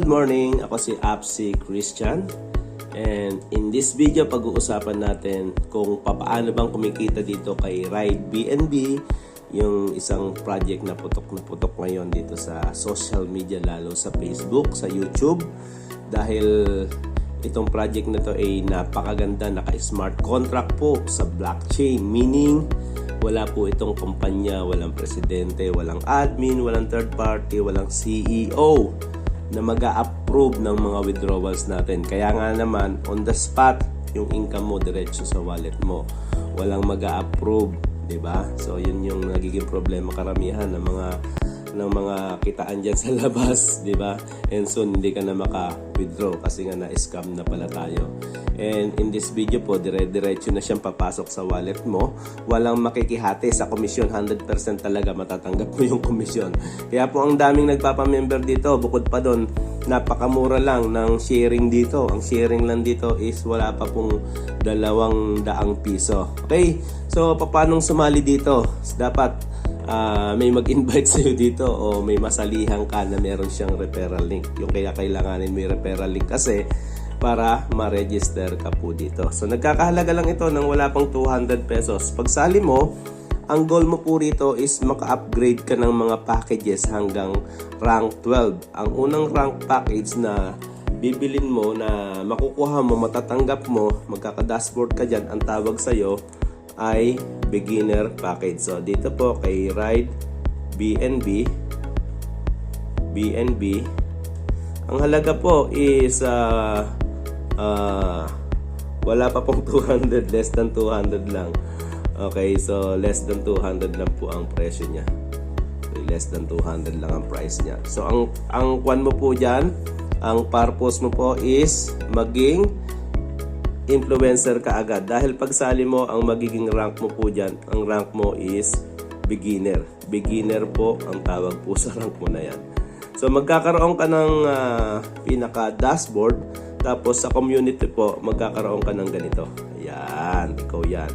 Good morning, ako si Apsi Christian. And in this video, pag-uusapan natin kung papaano bang kumikita dito kay Ride BNB, yung isang project na putok na putok ngayon dito sa social media, lalo sa Facebook, sa YouTube. Dahil itong project na to ay napakaganda, naka-smart contract po sa blockchain, meaning wala po itong kumpanya, walang presidente, walang admin, walang third party, walang CEO na mag approve ng mga withdrawals natin. Kaya nga naman, on the spot, yung income mo diretso sa wallet mo. Walang mag approve di ba? So, yun yung nagiging problema karamihan ng mga ng mga kitaan dyan sa labas, di ba? And soon, hindi ka na maka-withdraw kasi nga na-scam na pala tayo. And in this video po, dire-diretso na siyang papasok sa wallet mo. Walang makikihati sa komisyon. 100% talaga matatanggap mo yung komisyon. Kaya po ang daming nagpapamember dito. Bukod pa doon, napakamura lang ng sharing dito. Ang sharing lang dito is wala pa pong dalawang daang piso. Okay? So, paano sumali dito? Dapat ah, may mag-invite sa'yo dito o may masalihan ka na meron siyang referral link. Yung kaya kailanganin may referral link kasi para ma-register ka po dito. So nagkakahalaga lang ito ng wala pang 200 pesos. Pagsali mo, ang goal mo po rito is maka-upgrade ka ng mga packages hanggang rank 12. Ang unang rank package na bibilin mo na makukuha mo, matatanggap mo, magkaka-dashboard ka dyan, ang tawag sa'yo ay beginner package. So dito po kay Ride BNB BNB ang halaga po is ah, ah, wala pa pong 200 less than 200 lang. Okay, so less than 200 lang po ang presyo niya. Less than 200 lang ang price niya. So ang ang kwan mo po diyan, ang purpose mo po is maging influencer ka agad. Dahil pagsali mo, ang magiging rank mo po dyan, ang rank mo is beginner. Beginner po ang tawag po sa rank mo na yan. So magkakaroon ka ng ah, pinaka-dashboard, tapos sa community po, magkakaroon ka ng ganito. Ayan, ikaw yan.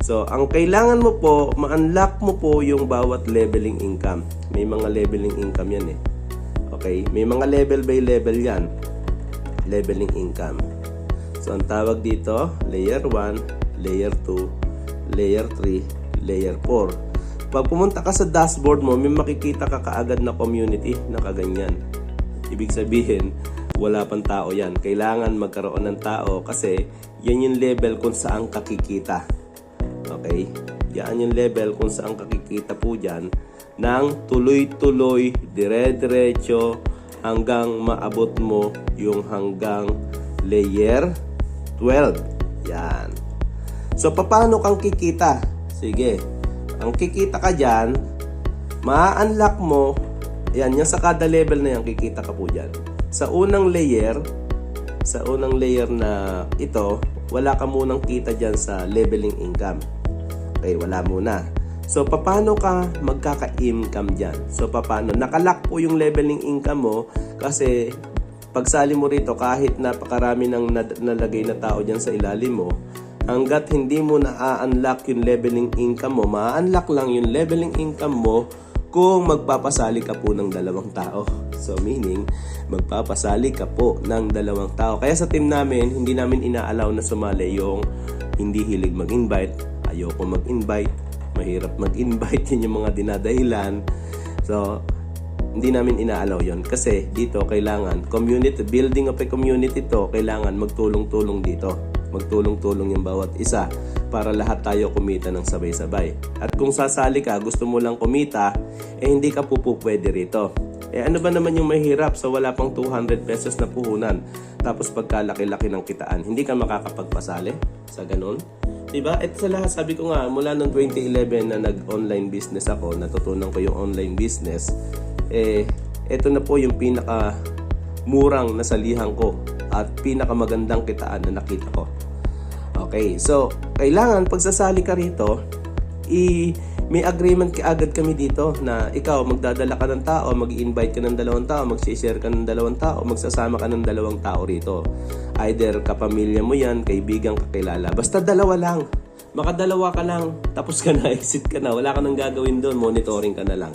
So, ang kailangan mo po, ma-unlock mo po yung bawat leveling income. May mga leveling income yan eh. Okay? May mga level by level yan. Leveling income. So, ang tawag dito, layer 1, layer 2, layer 3, layer 4. Pag pumunta ka sa dashboard mo, may makikita ka kaagad na community na kaganyan. Ibig sabihin, wala pang tao yan. Kailangan magkaroon ng tao kasi yan yung level kung saan kakikita. Okay? Yan yung level kung saan kakikita po dyan ng tuloy-tuloy, dire-diretso hanggang maabot mo yung hanggang layer 12. Yan. So, paano kang kikita? Sige. Ang kikita ka dyan, ma-unlock mo, yan, yung sa kada level na yan, kikita ka po dyan. Sa unang layer, sa unang layer na ito, wala ka munang kita dyan sa leveling income. Okay, wala muna. So, paano ka magkaka-income dyan? So, paano? Nakalock po yung leveling income mo kasi pagsali mo rito kahit napakarami ng nalagay na tao dyan sa ilalim mo, hanggat hindi mo na-unlock yung leveling income mo, ma-unlock lang yung leveling income mo kung magpapasali ka po ng dalawang tao. So meaning, magpapasali ka po ng dalawang tao. Kaya sa team namin, hindi namin ina-allow na sumali yung hindi hilig mag-invite, ayoko mag-invite, mahirap mag-invite, yun yung mga dinadahilan. So, hindi namin ina-allow yon kasi dito kailangan community building of a community to kailangan magtulong-tulong dito. Magtulong-tulong yung bawat isa para lahat tayo kumita ng sabay-sabay. At kung sasali ka gusto mo lang kumita eh hindi ka po po pwede rito. Eh ano ba naman yung mahirap sa wala pang 200 pesos na puhunan? Tapos pagkalaki-laki ng kitaan hindi ka makakapagpasali sa ganun Diba? Ito sa lahat, sabi ko nga, mula noong 2011 na nag-online business ako, natutunan ko yung online business, eh, ito na po yung pinaka murang nasalihan ko at pinakamagandang kitaan na nakita ko. Okay, so, kailangan pagsasali ka rito, i may agreement ka agad kami dito na ikaw magdadala ka ng tao, mag-invite ka ng dalawang tao, mag-share ka ng dalawang tao, magsasama ka ng dalawang tao rito. Either kapamilya mo yan, kaibigan, kakilala. Basta dalawa lang. Makadalawa ka lang, tapos ka na, exit ka na. Wala ka nang gagawin doon, monitoring ka na lang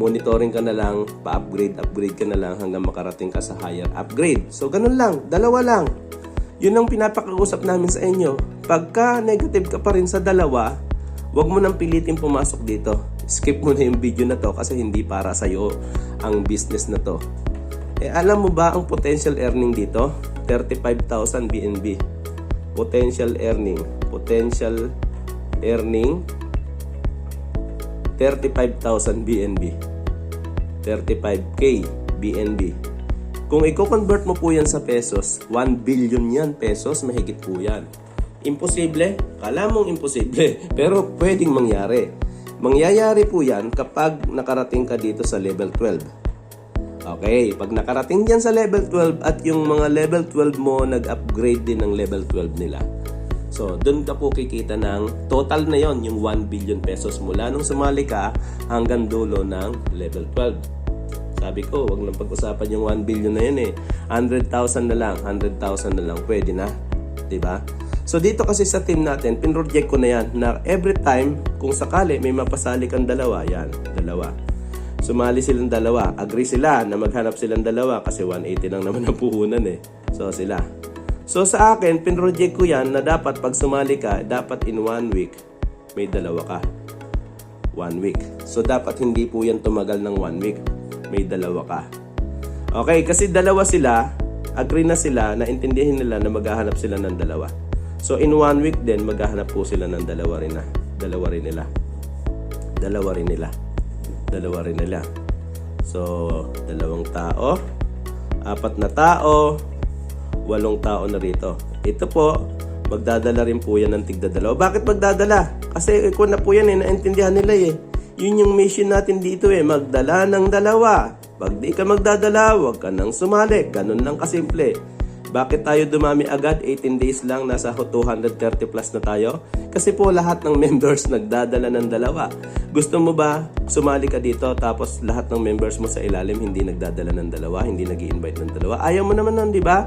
monitoring ka na lang, pa-upgrade, upgrade ka na lang hanggang makarating ka sa higher upgrade. So, ganun lang. Dalawa lang. Yun ang pinapakausap namin sa inyo. Pagka negative ka pa rin sa dalawa, Huwag mo nang pilitin pumasok dito. Skip mo na yung video na to kasi hindi para sa'yo ang business na to. Eh, alam mo ba ang potential earning dito? 35,000 BNB. Potential earning. Potential earning 35,000 BNB. 35K BNB. Kung i-convert mo po yan sa pesos, 1 billion yan pesos, mahigit po yan. Imposible? Kala mong imposible, pero pwedeng mangyari. Mangyayari po yan kapag nakarating ka dito sa level 12. Okay, pag nakarating dyan sa level 12 at yung mga level 12 mo nag-upgrade din ng level 12 nila. So, doon ka po kikita ng total na yon yung 1 billion pesos mula nung sumali ka hanggang dulo ng level 12. Sabi ko, wag nang pag-usapan yung 1 billion na yun eh. 100,000 na lang, 100,000 na lang, pwede na. 'Di ba? So dito kasi sa team natin, pinroject ko na yan na every time, kung sakali may mapasali kang dalawa, yan, dalawa. Sumali silang dalawa. Agree sila na maghanap silang dalawa kasi 180 lang naman ang puhunan eh. So sila. So sa akin, pinroject ko yan na dapat pag sumali ka, dapat in one week, may dalawa ka. One week. So dapat hindi po yan tumagal ng one week. May dalawa ka. Okay, kasi dalawa sila, agree na sila na intindihin nila na maghahanap sila ng dalawa. So in one week din, maghahanap po sila ng dalawa rin na. Dalawa rin nila. Dalawa rin nila. Dalawa rin nila. So, dalawang tao, apat na tao, walong tao na rito. Ito po, magdadala rin po yan ng tigdadalawa. Bakit magdadala? Kasi kung na po yan eh, naintindihan nila eh. Yun yung mission natin dito eh, magdala ng dalawa. Pag di ka magdadala, huwag ka nang sumali. Ganun lang kasimple. Bakit tayo dumami agad? 18 days lang, nasa 230 plus na tayo. Kasi po lahat ng members nagdadala ng dalawa. Gusto mo ba sumali ka dito tapos lahat ng members mo sa ilalim hindi nagdadala ng dalawa, hindi nag invite ng dalawa? Ayaw mo naman nun, di ba?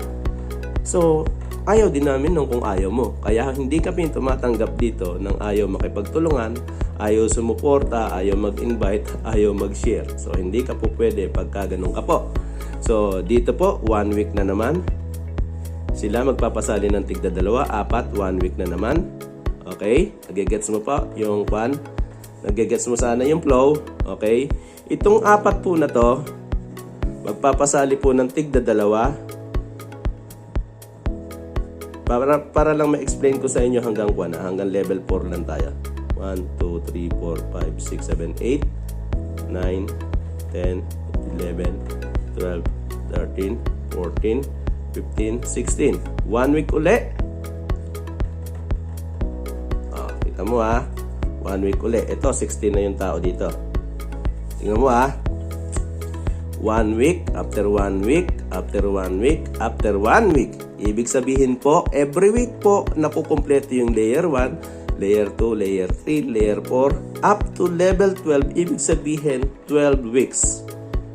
So, ayaw din namin nung kung ayaw mo. Kaya hindi kami tumatanggap dito ng ayaw makipagtulungan, ayaw sumuporta, ayaw mag-invite, ayaw mag-share. So, hindi ka po pwede pagka ganun ka po. So, dito po, one week na naman. Sila magpapasali ng tigda dalawa, apat, one week na naman. Okay? Nagigets mo pa yung kwan. Nagigets mo sana yung flow. Okay? Itong apat po na to, magpapasali po ng tigda dalawa. Para, para lang ma-explain ko sa inyo hanggang kwan, ah, hanggang level 4 lang tayo. 1, 2, 3, 4, 5, 6, 7, 8, 9, 10, 11, 12, 13, 14, 15, 16. One week uli. Oh, kita mo ha. One week uli. Ito, 16 na yung tao dito. Tingnan mo ha. One week, after one week, after one week, after one week. Ibig sabihin po, every week po, nakukumpleto yung layer 1, layer 2, layer 3, layer 4, up to level 12. Ibig sabihin, 12 weeks.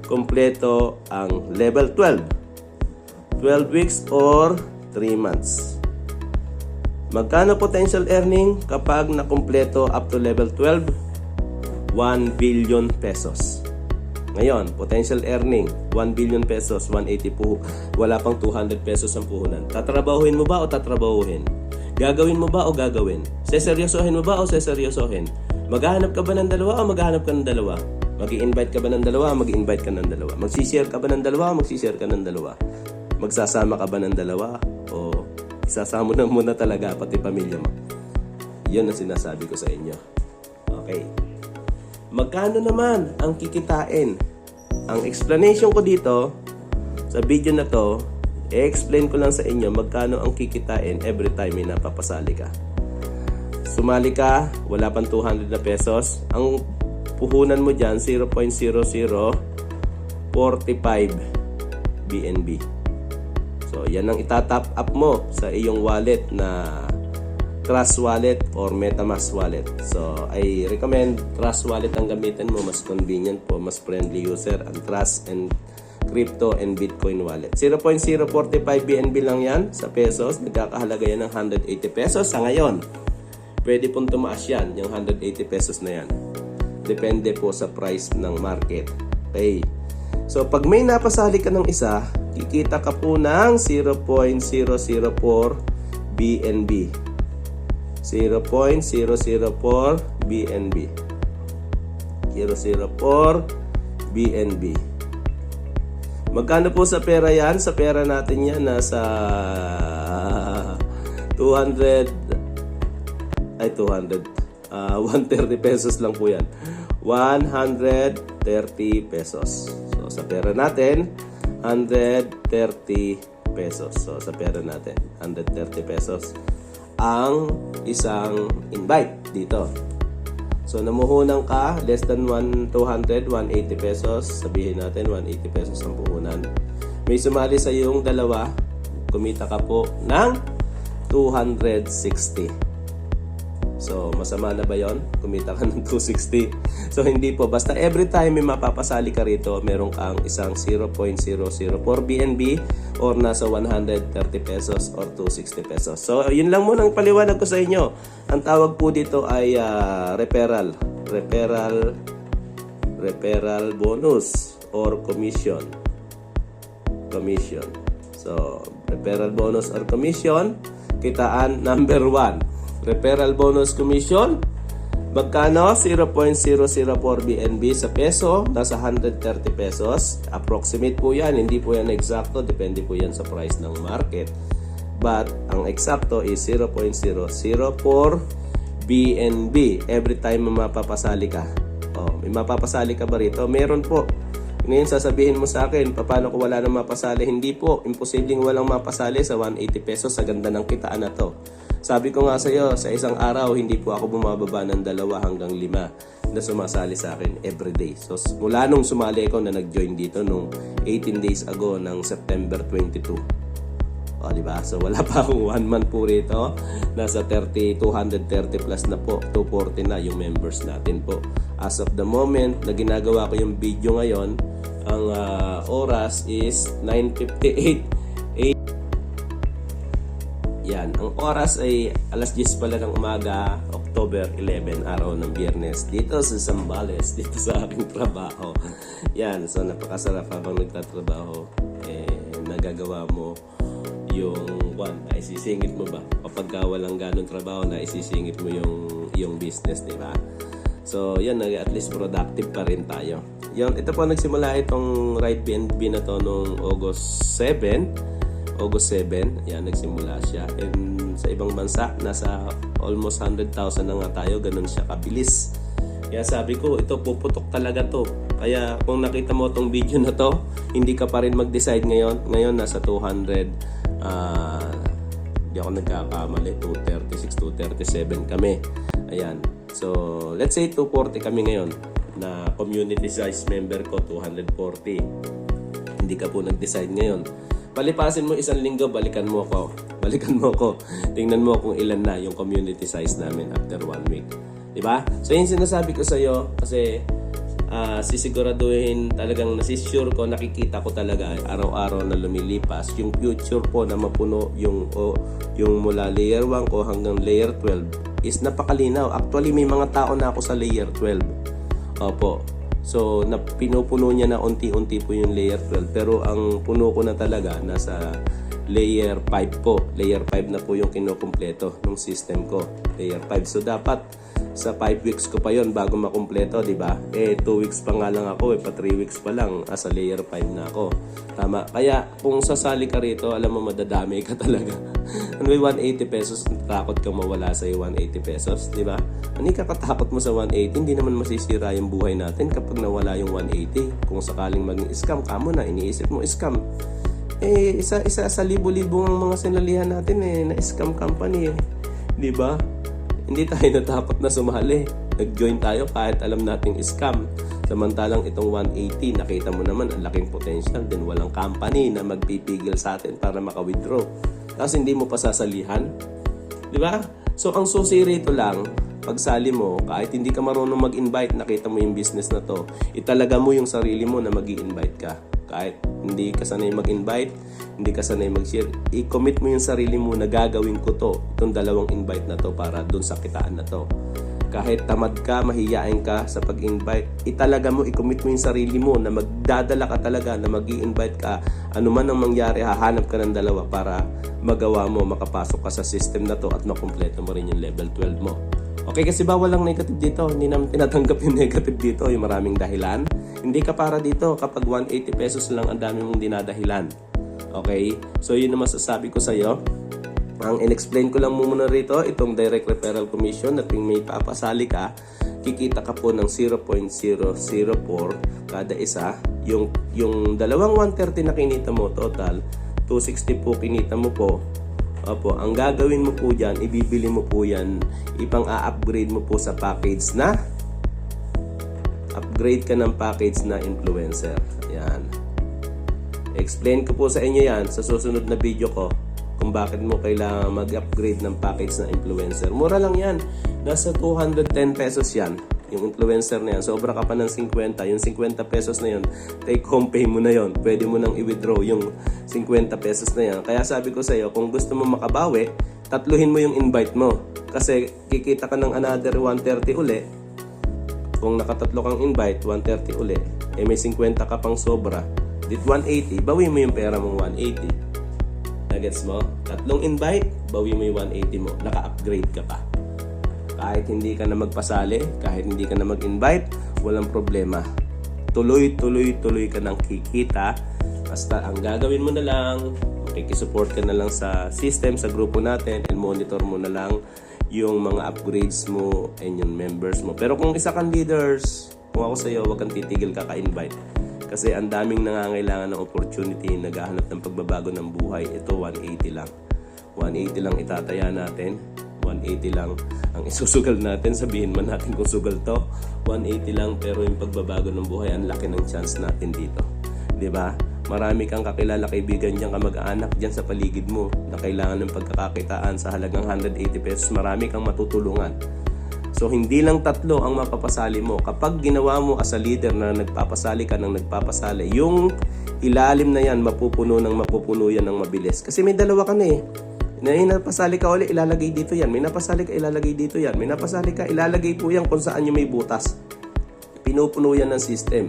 Kompleto ang level 12. 12 weeks or 3 months. Magkano potential earning kapag nakumpleto up to level 12? 1 billion pesos. Ngayon, potential earning, 1 billion pesos, 180 po, wala pang 200 pesos ang puhunan. Tatrabahuhin mo ba o tatrabahuhin? Gagawin mo ba o gagawin? Seseryosohin mo ba o seseryosohin? Maghahanap ka ba ng dalawa o maghahanap ka ng dalawa? mag invite ka ba ng dalawa o mag invite ka ng dalawa? Magsishare ka ba ng dalawa o magsishare ka ng dalawa? Magsasama ka ba ng dalawa? O isasama na muna talaga pati pamilya mo? Yun ang sinasabi ko sa inyo. Okay. Magkano naman ang kikitain? Ang explanation ko dito sa video na to, i-explain ko lang sa inyo magkano ang kikitain every time may napapasali ka. Sumali ka, wala pang 200 na pesos. Ang puhunan mo dyan, 0.0045 BNB. So, yan ang itatap up mo sa iyong wallet na Trust Wallet or MetaMask Wallet. So, I recommend Trust Wallet ang gamitin mo. Mas convenient po, mas friendly user ang Trust and Crypto and Bitcoin Wallet. 0.045 BNB lang yan sa pesos. Nagkakahalaga yan ng 180 pesos sa ngayon. Pwede pong tumaas yan, yung 180 pesos na yan. Depende po sa price ng market. Okay. So, pag may napasali ka ng isa, kikita ka po ng 0.004 BNB. 0.004 BNB. 004 BNB. Magkano po sa pera yan? Sa pera natin yan, nasa 200, ay 200, ah 130 pesos lang po yan. 130 pesos. Sa pera natin, 130 pesos. So, sa pera natin, 130 pesos ang isang invite dito. So, namuhunan ka, less than 1, 200, 180 pesos. Sabihin natin, 180 pesos ang puhunan. May sumali sa yung dalawa, kumita ka po ng 260. So, masama na ba yon? Kumita ka ng 260. So, hindi po. Basta every time may mapapasali ka rito, meron kang isang 0.004 BNB or nasa 130 pesos or 260 pesos. So, yun lang muna ang paliwanag ko sa inyo. Ang tawag po dito ay ah, referral. Referral referral bonus or commission. Commission. So, referral bonus or commission, kitaan number 1. Referral bonus commission, magkano? 0.004 BNB sa peso, nasa 130 pesos. Approximate po yan, hindi po yan eksakto, depende po yan sa price ng market. But, ang eksakto is 0.004 BNB every time mapapasali ka. Oh, may mapapasali ka ba rito? Meron po. Ngayon sasabihin mo sa akin, paano ko wala nang mapasali? Hindi po, imposibleng walang mapasali sa 180 pesos sa ganda ng kitaan na to. Sabi ko nga sa iyo, sa isang araw, hindi po ako bumababa ng dalawa hanggang lima na sumasali sa akin everyday. So, mula nung sumali ako na nag-join dito nung 18 days ago ng September 22. O, di ba? So, wala pa akong one month po rito. Nasa 30, 230 plus na po. 240 na yung members natin po. As of the moment na ginagawa ko yung video ngayon, ang ah, oras is 9.58 yan. Ang oras ay alas 10 pala ng umaga, October 11, araw ng biyernes. Dito sa Zambales, dito sa aking trabaho. Yan. So, napakasarap habang nagtatrabaho. Eh, nagagawa mo yung one, ay mo ba? Kapag ka walang ganong trabaho na isisingit mo yung, yung business, di ba? So, yan, at least productive pa rin tayo. Yun, ito po nagsimula itong right BNB na to noong August 7. August 7, yan, nagsimula siya. And sa ibang bansa, nasa almost 100,000 na nga tayo, ganun siya kabilis. Kaya sabi ko, ito puputok talaga to. Kaya kung nakita mo tong video na to, hindi ka pa rin mag-decide ngayon. Ngayon, nasa 200, ah, hindi ako nagkakamali, 236, 237 kami. Ayan. So, let's say 240 kami ngayon na community size member ko, 240 hindi ka po nag-decide ngayon. Palipasin mo isang linggo, balikan mo ako. Balikan mo ako. Tingnan mo kung ilan na yung community size namin after one week. Di ba? So, yun sinasabi ko sa iyo kasi ah, sisiguraduhin talagang nasisure ko, nakikita ko talaga araw-araw na lumilipas yung future po na mapuno yung, o, yung mula layer 1 ko hanggang layer 12 is napakalinaw. Actually, may mga tao na ako sa layer 12. Opo. So, na, pinupuno niya na unti-unti po yung layer 12. Pero ang puno ko na talaga nasa layer 5 po. Layer 5 na po yung kinukumpleto ng system ko. Layer 5. So, dapat sa 5 weeks ko pa yon bago makumpleto, di ba? Eh, 2 weeks pa nga lang ako, eh, pa 3 weeks pa lang, asa layer 5 na ako. Tama. Kaya, kung sasali ka rito, alam mo, madadami ka talaga. ano may 180 pesos, takot kang mawala sa 180 pesos, di ba? Ano kakatakot mo sa 180? Hindi naman masisira yung buhay natin kapag nawala yung 180. Kung sakaling maging scam, kamo na, iniisip mo scam. Eh, isa, isa sa libo-libo ng mga sinalihan natin eh, na scam company eh. Di ba? Hindi tayo natakot na sumali. Nag-join tayo kahit alam nating scam. Samantalang itong 180, nakita mo naman ang laking potential din. Walang company na magpipigil sa atin para maka-withdraw. Tapos hindi mo pa sasalihan. Di ba? So, ang susi rito lang, pagsali mo, kahit hindi ka marunong mag-invite, nakita mo yung business na to, italaga mo yung sarili mo na mag invite ka. Kahit hindi ka sanay mag-invite, hindi ka sanay mag-share, i-commit mo yung sarili mo na gagawin ko to, itong dalawang invite na to para dun sa kitaan na to. kahit tamad ka, mahiyain ka sa pag-invite, italaga mo, i-commit mo yung sarili mo na magdadala ka talaga, na mag invite ka. Ano man ang mangyari, hahanap ka ng dalawa para magawa mo, makapasok ka sa system na to at makumpleto mo rin yung level 12 mo. Okay, kasi bawal lang negative dito. Hindi naman tinatanggap yung negative dito, yung maraming dahilan. Hindi ka para dito kapag 180 pesos lang ang dami mong dinadahilan. Okay? So, yun ang masasabi ko sa'yo. Ang in-explain ko lang muna rito, itong direct referral commission na tuwing may papasali ka, kikita ka po ng 0.004 kada isa. Yung, yung dalawang 130 na kinita mo total, 260 po kinita mo po. Opo, ang gagawin mo po dyan, ibibili mo po yan, ipang a-upgrade mo po sa package na upgrade ka ng package na influencer. Yan. Explain ko po sa inyo yan sa susunod na video ko kung bakit mo kailangan mag-upgrade ng package na influencer. Mura lang yan. Nasa 210 pesos yan. Yung influencer na yan. Sobra ka pa ng 50. Yung 50 pesos na yun, take home pay mo na yon. Pwede mo nang i-withdraw yung 50 pesos na yan. Kaya sabi ko sa iyo, kung gusto mo makabawi, tatluhin mo yung invite mo. Kasi kikita ka ng another 130 uli. Kung nakatatlo kang invite, 130 uli. Eh may 50 ka pang sobra. Dit 180, bawi mo yung pera mong 180. Nagets mo? Tatlong invite, bawi mo yung 180 mo. Naka-upgrade ka pa. Kahit hindi ka na magpasali, kahit hindi ka na mag-invite, walang problema. Tuloy, tuloy, tuloy ka ng kikita. Basta ang gagawin mo na lang, makikisupport ka na lang sa system, sa grupo natin, and monitor mo na lang yung mga upgrades mo and yung members mo. Pero kung isa kang leaders, kung ako sa iyo, huwag kang titigil kaka-invite. Kasi ang daming nangangailangan ng opportunity, naghahanap ng pagbabago ng buhay. Ito, 180 lang. 180 lang itataya natin. 180 lang ang isusugal natin. Sabihin man natin kung sugal to. 180 lang pero yung pagbabago ng buhay, ang laki ng chance natin dito. 'Di ba? Marami kang kakilala kaibigan diyan kamag-anak diyan sa paligid mo na kailangan ng pagkakakitaan sa halagang 180 pesos. Marami kang matutulungan. So hindi lang tatlo ang mapapasali mo. Kapag ginawa mo as a leader na nagpapasali ka ng nagpapasali, yung ilalim na yan, mapupuno ng mapupuno yan ng mabilis. Kasi may dalawa ka na eh. May napasali ka uli, ilalagay dito yan. May napasali ka, ilalagay dito yan. May napasali ka, ilalagay po yan kung saan yung may butas. Pinupuno yan ng system.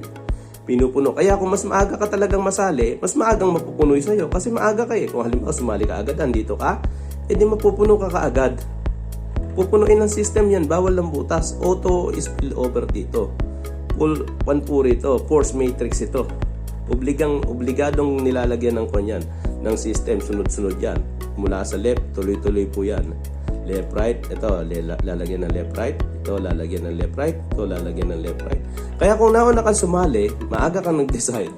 Pinupuno. Kaya kung mas maaga ka talagang masali, mas maagang mapupunoy sa'yo. Kasi maaga ka eh. Kung halimbawa sumali ka agad, andito ka, edi mapupuno ka kaagad. Pupunuin ng system yan, bawal lang butas. Auto spill over dito. Full one po rito, force matrix ito. Obligang, obligadong nilalagyan ng kanyan ng system, sunod-sunod yan. Mula sa left, tuloy-tuloy po yan. Left, right, ito, lala- lalagyan ng left, right. Ito, lalagyan ng left, right. Ito, lalagyan ng left, right. Kaya kung nauna kang sumali, maaga kang nag-decide.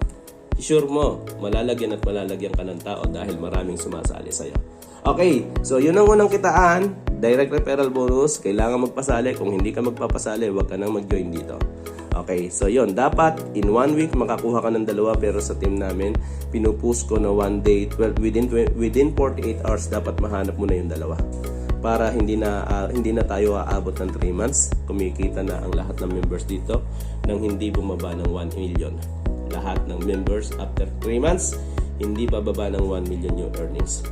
Sure mo, malalagyan at malalagyan ka ng tao dahil maraming sumasali sa'yo. Okay, so yun ang unang kitaan. Direct referral bonus. Kailangan magpasali. Kung hindi ka magpapasali, huwag ka nang mag-join dito. Okay, so yun. Dapat in one week makakuha ka ng dalawa pero sa team namin, pinupush ko na one day, 12, within, 20 within 48 hours dapat mahanap mo na yung dalawa. Para hindi na ah, hindi na tayo aabot ng 3 months, kumikita na ang lahat ng members dito nang hindi bumaba ng 1 million. Lahat ng members after 3 months, hindi bababa ng 1 million yung earnings.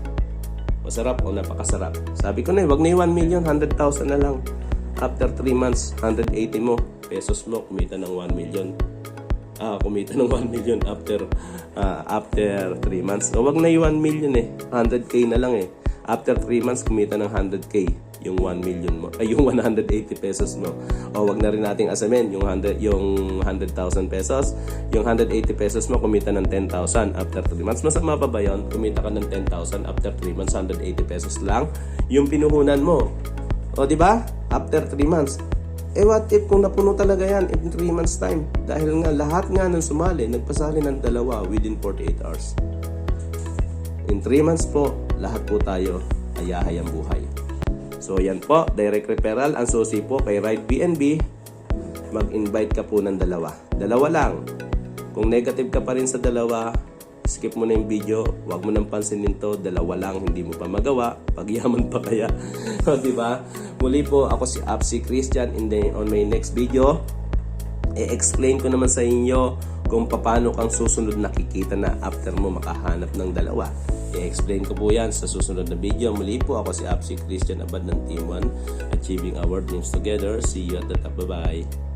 Masarap o napakasarap. Sabi ko na, eh, wag na yung 1 million, 100,000 na lang. After 3 months, 180 mo, pesos mo, kumita ng 1 million. Ah, kumita ng 1 million after ah, after 3 months. So, wag na yung 1 million eh. 100k na lang eh. After 3 months, kumita ng 100k yung 1 million mo. Ay, yung 180 pesos mo. O, wag na rin nating asamin yung 100 yung 100,000 pesos. Yung 180 pesos mo, kumita ng 10,000 after 3 months. Masama pa ba yun? Kumita ka ng 10,000 after 3 months, 180 pesos lang. Yung pinuhunan mo. O, di ba? After 3 months. Eh what if kung napuno talaga yan in 3 months time? Dahil nga lahat nga ng sumali, nagpasali ng dalawa within 48 hours. In 3 months po, lahat po tayo ayahay ang buhay. So yan po, direct referral. Ang susi po kay Right PNB, mag-invite ka po ng dalawa. Dalawa lang. Kung negative ka pa rin sa dalawa, skip mo na yung video. Huwag mo nang pansinin to. Dalawa lang, hindi mo pa magawa. Pagyaman pa kaya. o, di ba? Muli po, ako si Apsi Christian in the, on my next video. I-explain ko naman sa inyo kung paano kang susunod nakikita na after mo makahanap ng dalawa. I-explain ko po yan sa susunod na video. Muli po ako si Apsi Christian Abad ng Team 1 Achieving Our Dreams Together. See you at the top. Bye-bye.